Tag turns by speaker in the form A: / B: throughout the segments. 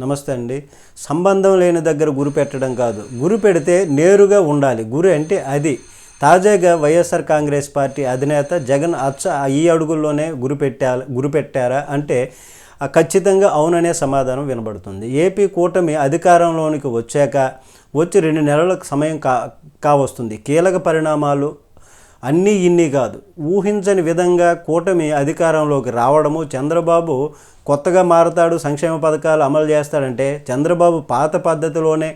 A: నమస్తే అండి. సంబంధం లేని దగ్గర గురి పెట్టడం కాదు. గురి పెడితే నేరుగా ఉండాలి. గురి అంటే అది. తాజాగా వైఎస్ఆర్ కాంగ్రెస్ పార్టీ అధినేత జగన్ అచ్చ ఈ అడుగుల్లోనే గురి పెట్టా గురి పెట్టారా అంటే ఖచ్చితంగా అవుననే సమాధానం వినబడుతుంది. ఏపీ కూటమి అధికారంలోనికి వచ్చాక వచ్చి రెండు నెలలకు సమయం కా కావస్తుంది. కీలక పరిణామాలు అన్నీ ఇన్ని కాదు. ఊహించని విధంగా కూటమి అధికారంలోకి రావడము చంద్రబాబు కొత్తగా మారతాడు సంక్షేమ పథకాలు అమలు చేస్తాడంటే చంద్రబాబు పాత పద్ధతిలోనే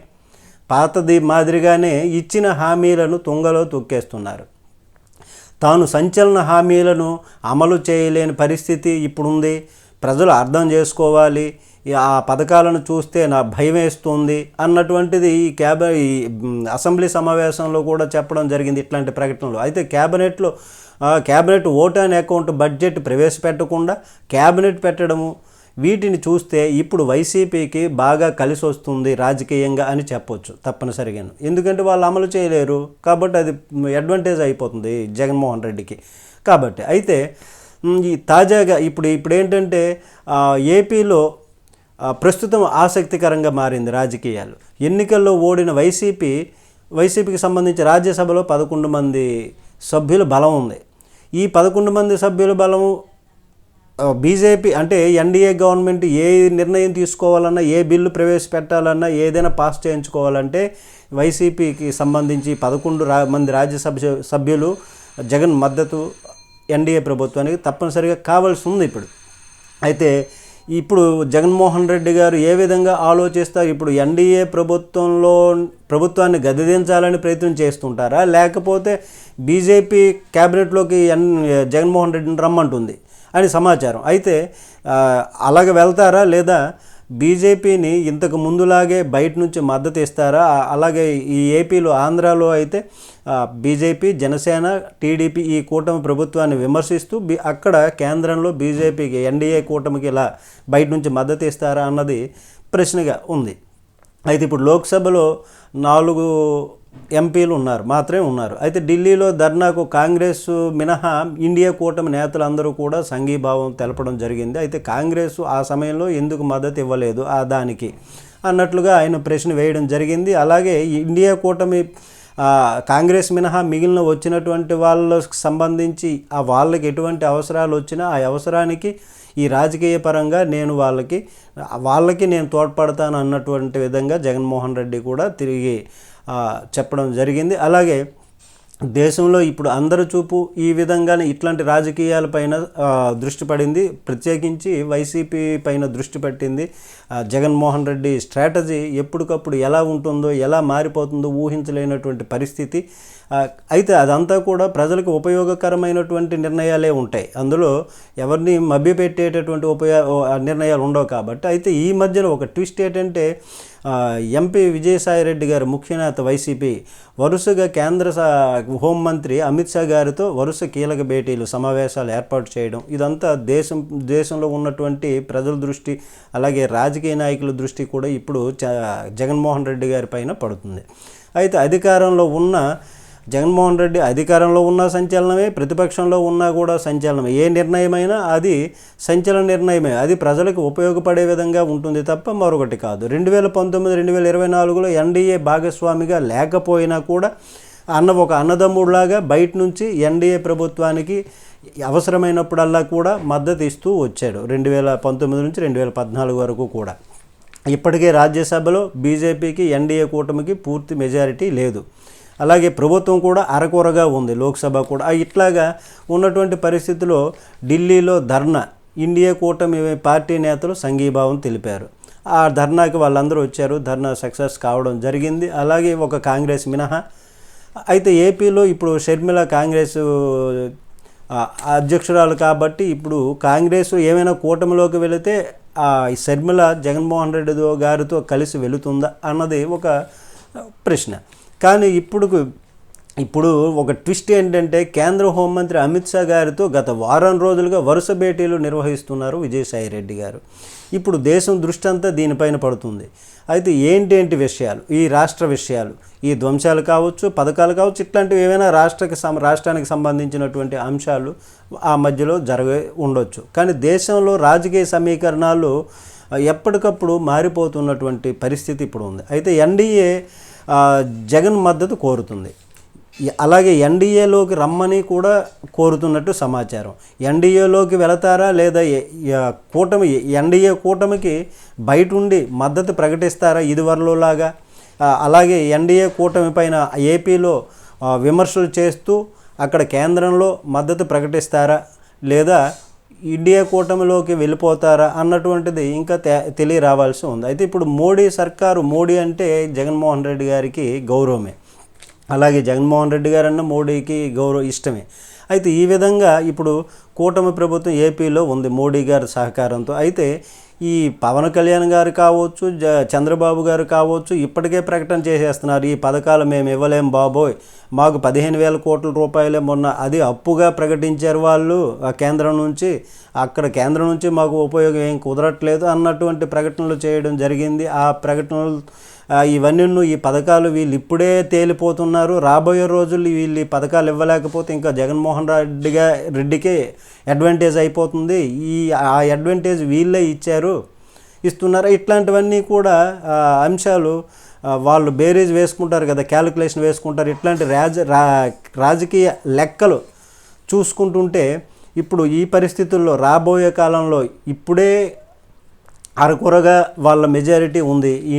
A: పాతది మాదిరిగానే ఇచ్చిన హామీలను తుంగలో తొక్కేస్తున్నారు. తాను సంచలన హామీలను అమలు చేయలేని పరిస్థితి ఇప్పుడుంది. ప్రజలు అర్థం చేసుకోవాలి. ఆ పథకాలను చూస్తే నా భయం వేస్తుంది అన్నటువంటిది ఈ క్యాబ ఈ అసెంబ్లీ సమావేశంలో కూడా చెప్పడం జరిగింది ఇట్లాంటి ప్రకటనలు. అయితే క్యాబినెట్లో cabinet vote and account budget ప్రవేశపెట్టకుండా cabinet పెట్టడము వీటిని చూస్తే ఇప్పుడు వైసీపీకి బాగా కలిసి వస్తుంది రాజకీయంగా అని చెప్పొచ్చు తప్పనిసరిగాను. ఎందుకంటే వాళ్ళు అమలు చేయలేరు కాబట్టి అది అడ్వాంటేజ్ అయిపోతుంది జగన్మోహన్ రెడ్డికి. కాబట్టి అయితే ఈ తాజాగా ఇప్పుడు ఇప్పుడు ఏంటంటే ఏపీలో ప్రస్తుతం ఆసక్తికరంగా మారింది రాజకీయాలు. ఎన్నికల్లో ఓడిన వైసీపీ వైసీపీకి సంబంధించి రాజ్యసభలో పదకొండు మంది సభ్యుల బలం ఉంది. ఈ పదకొండు మంది సభ్యుల బలం బీజేపీ అంటే ఎన్డీఏ గవర్నమెంట్ ఏ నిర్ణయం తీసుకోవాలన్నా ఏ బిల్లు ప్రవేశపెట్టాలన్నా ఏదైనా పాస్ చేయించుకోవాలంటే వైసీపీకి సంబంధించి పదకొండు రా మంది రాజ్యసభ సభ్యులు జగన్ మద్దతు ఎన్డీఏ ప్రభుత్వానికి తప్పనిసరిగా కావాల్సి ఉంది ఇప్పుడు. అయితే ఇప్పుడు జగన్మోహన్ రెడ్డి గారు ఏ విధంగా ఆలోచిస్తారు? ఇప్పుడు ఎన్డీఏ ప్రభుత్వంలో ప్రభుత్వాన్ని గదిదించాలని ప్రయత్నం చేస్తుంటారా? లేకపోతే బీజేపీ క్యాబినెట్లోకి ఎన్ జగన్మోహన్ రెడ్డిని రమ్మంటుంది అని సమాచారం. అయితే అలాగ వెళ్తారా? లేదా బీజేపీని ఇంతకు ముందులాగే బయట నుంచి మద్దతు ఇస్తారా? అలాగే ఈ ఏపీలో ఆంధ్రాలో అయితే బీజేపీ జనసేన టీడీపీ ఈ కూటమి ప్రభుత్వాన్ని విమర్శిస్తూ బీ అక్కడ కేంద్రంలో బీజేపీకి ఎన్డీఏ కూటమికి ఇలా బయట నుంచి మద్దతు ఇస్తారా అన్నది ప్రశ్నగా ఉంది. అయితే ఇప్పుడు లోక్సభలో నాలుగు ఎంపీలు ఉన్నారు మాత్రమే ఉన్నారు. అయితే ఢిల్లీలో ధర్నాకు కాంగ్రెస్ మినహా ఇండియా కూటమి నేతలందరూ కూడా సంఘీభావం తెలపడం జరిగింది. అయితే కాంగ్రెస్ ఆ సమయంలో ఎందుకు మద్దతు ఇవ్వలేదు ఆ దానికి అన్నట్లుగా ఆయన ప్రశ్న వేయడం జరిగింది. అలాగే ఇండియా కూటమి కాంగ్రెస్ మినహా మిగిలిన వచ్చినటువంటి వాళ్ళకి సంబంధించి ఆ వాళ్ళకి ఎటువంటి అవసరాలు వచ్చినా ఆ అవసరానికి ఈ రాజకీయ పరంగా నేను వాళ్ళకి వాళ్ళకి నేను తోడ్పడతాను అన్నటువంటి విధంగా జగన్మోహన్ రెడ్డి కూడా తిరిగి చెప్పడం జరిగింది. అలాగే దేశంలో ఇప్పుడు అందరి చూపు ఈ విధంగానే ఇట్లాంటి రాజకీయాలపైన దృష్టి పడింది. ప్రత్యేకించి వైసీపీ పైన దృష్టి పెట్టింది. జగన్మోహన్ రెడ్డి స్ట్రాటజీ ఎప్పటికప్పుడు ఎలా ఉంటుందో ఎలా మారిపోతుందో ఊహించలేనటువంటి పరిస్థితి. అయితే అదంతా కూడా ప్రజలకు ఉపయోగకరమైనటువంటి నిర్ణయాలే ఉంటాయి. అందులో ఎవరిని మభ్యపెట్టేటటువంటి ఉపయోగ నిర్ణయాలు ఉండవు కాబట్టి అయితే ఈ మధ్యన ఒక ట్విస్ట్ ఏంటంటే ఎంపీ విజయసాయిరెడ్డి గారు ముఖ్యనేత వైసీపీ వరుసగా కేంద్ర సా- హోంమంత్రి అమిత్ షా గారితో వరుస కీలక భేటీలు సమావేశాలు ఏర్పాటు చేయడం ఇదంతా దేశం దేశంలో ఉన్నటువంటి ప్రజల దృష్టి అలాగే రాజకీయ నాయకుల దృష్టి కూడా ఇప్పుడు చ- జగన్మోహన్ రెడ్డి గారి పైన పడుతుంది. అయితే అధికారంలో ఉన్న జగన్మోహన్ రెడ్డి అధికారంలో ఉన్న సంచలనమే ప్రతిపక్షంలో ఉన్నా కూడా సంచలనమే. ఏ నిర్ణయమైనా అది సంచలన నిర్ణయమే. అది ప్రజలకు ఉపయోగపడే విధంగా ఉంటుంది తప్ప మరొకటి కాదు. రెండు వేల పంతొమ్మిది రెండు వేల ఇరవై నాలుగులో ఎన్డీఏ భాగస్వామిగా లేకపోయినా కూడా అన్న ఒక అన్నదమ్ముడిలాగా బయట నుంచి ఎన్డీఏ ప్రభుత్వానికి అవసరమైనప్పుడల్లా కూడా మద్దతు ఇస్తూ వచ్చాడు. రెండు వేల పంతొమ్మిది నుంచి రెండు వేల పద్నాలుగు వరకు కూడా. ఇప్పటికే రాజ్యసభలో బీజేపీకి ఎన్డీఏ కూటమికి పూర్తి మెజారిటీ లేదు. అలాగే ప్రభుత్వం కూడా అరకొరగా ఉంది లోక్సభ కూడా. ఇట్లాగా ఉన్నటువంటి పరిస్థితిలో ఢిల్లీలో ధర్నా ఇండియా కూటమి పార్టీ నేతలు సంఘీభావం తెలిపారు. ఆ ధర్నాకి వాళ్ళందరూ వచ్చారు ధర్నా సక్సెస్ కావడం జరిగింది. అలాగే ఒక కాంగ్రెస్ మినహా అయితే ఏపీలో ఇప్పుడు షర్మిల కాంగ్రెస్ అధ్యక్షురాలు కాబట్టి ఇప్పుడు కాంగ్రెస్ ఏమైనా కూటమిలోకి వెళితే ఆ షర్మిల జగన్మోహన్ రెడ్డి గారితో కలిసి వెళుతుందా అన్నది ఒక ప్రశ్న. కానీ ఇప్పుడు ఇప్పుడు ఒక ట్విస్ట్ ఏంటంటే కేంద్ర హోంమంత్రి అమిత్ షా గారితో గత వారం రోజులుగా వరుస భేటీలు నిర్వహిస్తున్నారు విజయసాయి రెడ్డి గారు. ఇప్పుడు దేశం దృష్టి అంతా దీనిపైన పడుతుంది. అయితే ఏంటేంటి విషయాలు? ఈ రాష్ట్ర విషయాలు ఈ ధ్వంసాలు కావచ్చు పథకాలు కావచ్చు ఇట్లాంటివి ఏమైనా రాష్ట్రకి సం రాష్ట్రానికి సంబంధించినటువంటి అంశాలు ఆ మధ్యలో జరగ ఉండొచ్చు. కానీ దేశంలో రాజకీయ సమీకరణాలు ఎప్పటికప్పుడు మారిపోతున్నటువంటి పరిస్థితి ఇప్పుడు ఉంది. అయితే ఎన్డీఏ జగన్ మద్దతు కోరుతుంది. అలాగే ఎన్డీఏలోకి రమ్మని కూడా కోరుతున్నట్టు సమాచారం. ఎన్డీఏలోకి వెళతారా లేదా కూటమి ఎన్డీఏ కూటమికి బయట ఉండి మద్దతు ప్రకటిస్తారా ఇదివరలోలాగా? అలాగే ఎన్డీఏ కూటమి పైన ఏపీలో విమర్శలు చేస్తూ అక్కడ కేంద్రంలో మద్దతు ప్రకటిస్తారా లేదా ఇండియా కూటమిలోకి వెళ్ళిపోతారా అన్నటువంటిది ఇంకా తె తెలియ రావాల్సి ఉంది. అయితే ఇప్పుడు మోడీ సర్కారు మోడీ అంటే జగన్మోహన్ రెడ్డి గారికి గౌరవమే. అలాగే జగన్మోహన్ రెడ్డి గారన్న మోడీకి గౌరవ ఇష్టమే. అయితే ఈ విధంగా ఇప్పుడు కూటమి ప్రభుత్వం ఏపీలో ఉంది. మోడీ గారి సహకారంతో. అయితే ఈ పవన్ కళ్యాణ్ గారు కావచ్చు జ చంద్రబాబు గారు కావచ్చు ఇప్పటికే ప్రకటన చేసేస్తున్నారు. ఈ పథకాలు మేము ఇవ్వలేం బాబోయ్. మాకు పదిహేను వేల కోట్ల రూపాయలే మొన్న అది అప్పుగా ప్రకటించారు వాళ్ళు. ఆ కేంద్రం నుంచి అక్కడ కేంద్రం నుంచి మాకు ఉపయోగం ఏం కుదరట్లేదు అన్నటువంటి ప్రకటనలు చేయడం జరిగింది. ఆ ప్రకటనలు ఇవన్నీ ఈ పథకాలు వీళ్ళు ఇప్పుడే తేలిపోతున్నారు. రాబోయే రోజులు వీళ్ళు ఈ పథకాలు ఇవ్వలేకపోతే ఇంకా జగన్మోహన్ రెడ్డిగా రెడ్డికే అడ్వాంటేజ్ అయిపోతుంది. ఈ ఆ అడ్వాంటేజ్ వీళ్ళే ఇచ్చారు. ఇస్తున్నారు? ఇట్లాంటివన్నీ కూడా అంశాలు వాళ్ళు బేరీజ్ వేసుకుంటారు కదా క్యాలిక్యులేషన్ వేసుకుంటారు. ఇట్లాంటి రాజ రా రాజకీయ లెక్కలు చూసుకుంటుంటే ఇప్పుడు ఈ పరిస్థితుల్లో రాబోయే కాలంలో ఇప్పుడే అరకొరగా వాళ్ళ మెజారిటీ ఉంది. ఈ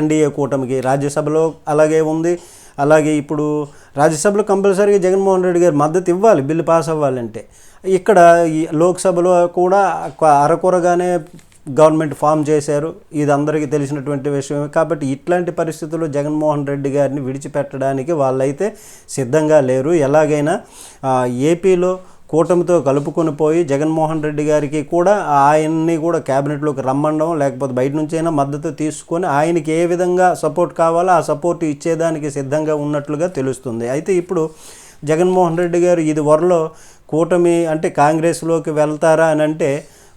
A: ఎన్డీఏ కూటమికి రాజ్యసభలో అలాగే ఉంది. అలాగే ఇప్పుడు రాజ్యసభలో కంపల్సరీగా జగన్మోహన్ రెడ్డి గారు మద్దతు ఇవ్వాలి బిల్లు పాస్ అవ్వాలంటే. ఇక్కడ ఈ లోక్సభలో కూడా అరకొరగానే గవర్నమెంట్ ఫామ్ చేశారు. ఇది అందరికీ తెలిసినటువంటి విషయమే. కాబట్టి ఇట్లాంటి పరిస్థితుల్లో జగన్మోహన్ రెడ్డి గారిని విడిచిపెట్టడానికి వాళ్ళైతే సిద్ధంగా లేరు. ఎలాగైనా ఏపీలో కూటమితో కలుపుకొని పోయి జగన్మోహన్ రెడ్డి గారికి కూడా ఆయన్ని కూడా క్యాబినెట్లోకి రమ్మండం లేకపోతే బయట నుంచైనా మద్దతు తీసుకొని ఆయనకి ఏ విధంగా సపోర్ట్ కావాలో ఆ సపోర్ట్ ఇచ్చేదానికి సిద్ధంగా ఉన్నట్లుగా తెలుస్తుంది. అయితే ఇప్పుడు జగన్మోహన్ రెడ్డి గారు ఇది వరలో కూటమి అంటే కాంగ్రెస్లోకి వెళ్తారా అని అంటే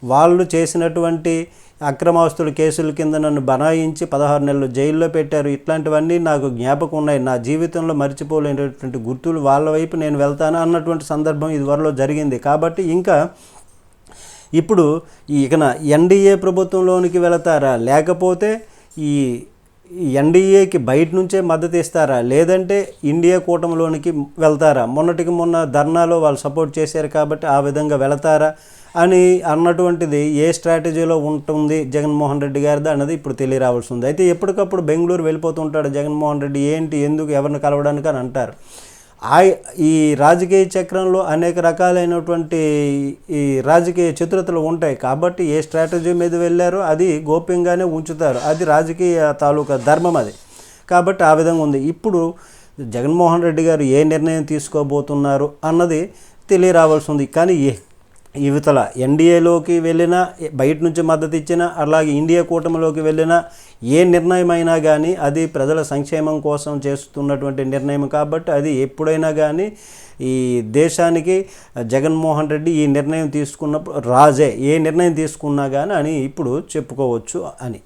A: వాళ్ళు చేసినటువంటి అక్రమాస్తుల కేసుల కింద నన్ను బనాయించి పదహారు నెలలు జైల్లో పెట్టారు. ఇట్లాంటివన్నీ నాకు జ్ఞాపకం ఉన్నాయి. నా జీవితంలో మర్చిపోలేనటువంటి గుర్తులు వాళ్ళ వైపు నేను వెళ్తాను అన్నటువంటి సందర్భం ఇదివరలో జరిగింది. కాబట్టి ఇంకా ఇప్పుడు ఈ ఇకన ఎన్డీఏ ప్రభుత్వంలోనికి వెళతారా? లేకపోతే ఈ ఎన్డీఏకి బయట నుంచే మద్దతు ఇస్తారా? లేదంటే ఇండియా కూటమిలోనికి వెళ్తారా? మొన్నటికి మొన్న ధర్నాలో వాళ్ళు సపోర్ట్ చేశారు కాబట్టి ఆ విధంగా వెళతారా? అని అన్నటువంటిది ఏ స్ట్రాటజీలో ఉంటుంది జగన్మోహన్ రెడ్డి గారిది అన్నది ఇప్పుడు తెలియరావాల్సి ఉంది. అయితే ఎప్పటికప్పుడు బెంగళూరు వెళ్ళిపోతుంటాడు జగన్మోహన్ రెడ్డి ఏంటి ఎందుకు ఎవరిని కలవడానికి అని అంటారు. ఆ ఈ రాజకీయ చక్రంలో అనేక రకాలైనటువంటి ఈ రాజకీయ చతురతలు ఉంటాయి. కాబట్టి ఏ స్ట్రాటజీ మీద వెళ్ళారో అది గోప్యంగానే ఉంచుతారు. అది రాజకీయ తాలూకా ధర్మం అది. కాబట్టి ఆ విధంగా ఉంది. ఇప్పుడు జగన్మోహన్ రెడ్డి గారు ఏ నిర్ణయం తీసుకోబోతున్నారు అన్నది తెలియరావాల్సి ఉంది. కానీ ఏ- యువతల ఎన్డీఏలోకి వెళ్ళినా బయట నుంచి మద్దతు ఇచ్చినా అలాగే ఇండియా కూటమిలోకి వెళ్ళినా ఏ నిర్ణయం అయినా కానీ అది ప్రజల సంక్షేమం కోసం చేస్తున్నటువంటి నిర్ణయం కాబట్టి అది ఎప్పుడైనా కానీ ఈ దేశానికి జగన్మోహన్ రెడ్డి ఈ నిర్ణయం తీసుకున్నప్పుడు రాజే ఏ నిర్ణయం తీసుకున్నా కానీ అని ఇప్పుడు చెప్పుకోవచ్చు అని.